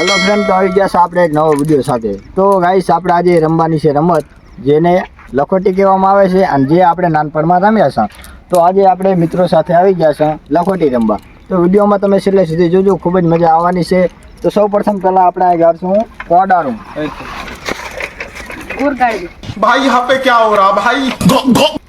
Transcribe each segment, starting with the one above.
Hello friend તો આવી ગયા છો આપણે એક નવો વીડિયો સાથે. તો ગાઈસ આપણે આજે રમવાની છે રમત જેને લખોટી કહેવામાં આવે છે અને જે આપણે નાનપણમાં રમ્યા છે તો આજે આપણે મિત્રો સાથે આવી ગયા છે લખોટી રમવા. તો વિડીયોમાં તમે છેલ્લે સુધી જોજો ખૂબ જ મજા આવવાની છે. તો સૌ પ્રથમ પહેલાં આપણે આ ગાડશું કોડારું ભાઈ યહાં પે ક્યા હો રહા ભાઈ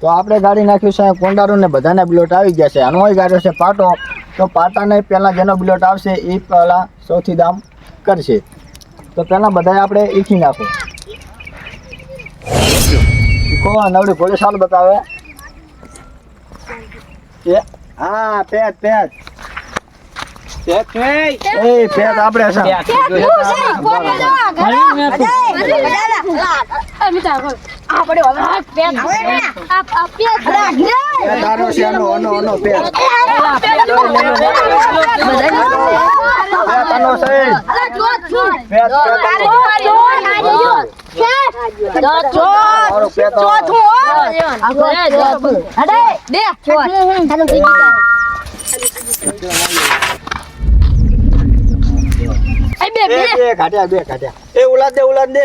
તો આપણે ગાડી નાખ્યું છે કોંડારું ને બધાને બ્લોટ આવી ગયા છે. આનો ગાડ્યો છે પાટો. તો પાટાને પહેલાં જેનો બ્લોટ આવશે એ પહેલાં સૌથી દામ કરશે. તો પહેલાં બધાએ આપણે ઈખી નાખો. ઈખો નવડી ભોલે સાલ બતાવે. એ. હા આપણે છે આનો આનો આનો છે પેટ મારો પેટ બે બે. કાઢ્યા બે કાઢ્યા એ ઉલાદ દે ઉલાદ દે.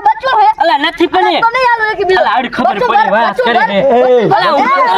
અલા નથી પણ અલા આડી ખબર પડી વાત કરે અલા